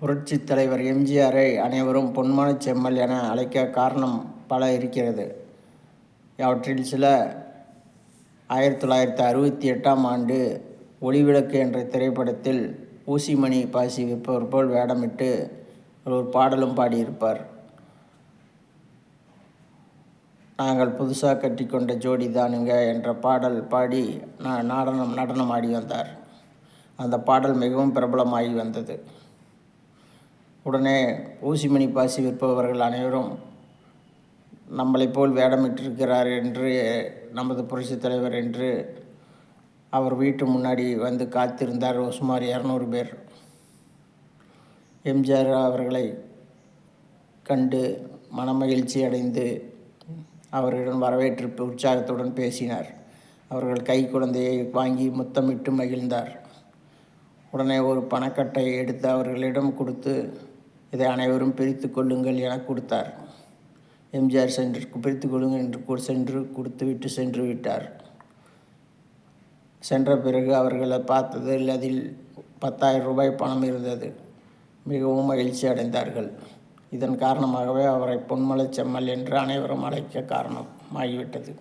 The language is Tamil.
புரட்சி தலைவர் எம்ஜிஆரை அனைவரும் பொன்மான செம்மல் என அழைக்க காரணம் பல இருக்கிறது. அவற்றில் சில ஆயிரத்தி தொள்ளாயிரத்தி அறுபத்தி எட்டாம் ஆண்டு ஒளிவிளக்கு என்ற திரைப்படத்தில் ஊசிமணி பாசி விற்பவர் போல் வேடமிட்டு ஒரு பாடலும் பாடியிருப்பார். நாங்கள் புதுசாக கட்டிக்கொண்ட ஜோடி தானுங்க என்ற பாடல் பாடி நான் நடனம் நடனம் ஆடி வந்தார். அந்த பாடல் மிகவும் பிரபலமாகி வந்தது. உடனே ஊசிமணி பாசி விற்பவர்கள் அனைவரும் நம்மளைப் போல் வேடமிட்டிருக்கிறார் என்று நமது புரட்சித் தலைவர் என்று அவர் வீட்டு முன்னாடி வந்து காத்திருந்தார். சுமார் இரநூறு பேர். எம்ஜிஆர் அவர்களை கண்டு மனமகிழ்ச்சி அடைந்து அவர்களிடம் வரவேற்று உற்சாகத்துடன் பேசினார். அவர்கள் கை குழந்தையை வாங்கி முத்தமிட்டு மகிழ்ந்தார். உடனே ஒரு பணக்கட்டை எடுத்து அவர்களிடம் கொடுத்து இதை அனைவரும் பிரித்து கொள்ளுங்கள் என கொடுத்தார். எம்ஜிஆர் சென்று பிரித்து கொள்ளுங்கள் என்று சென்று சென்று கொடுத்துவிட்டு சென்று விட்டார். சென்ற பிறகு அவர்களை பார்த்ததில் அதில் பத்தாயிரம் ரூபாய் பணம் இருந்தது. மிகவும் மகிழ்ச்சி அடைந்தார்கள். இதன் காரணமாகவே அவரை பொன்மலை செம்மல் என்று அனைவரும் அழைக்க காரணம் ஆகிவிட்டது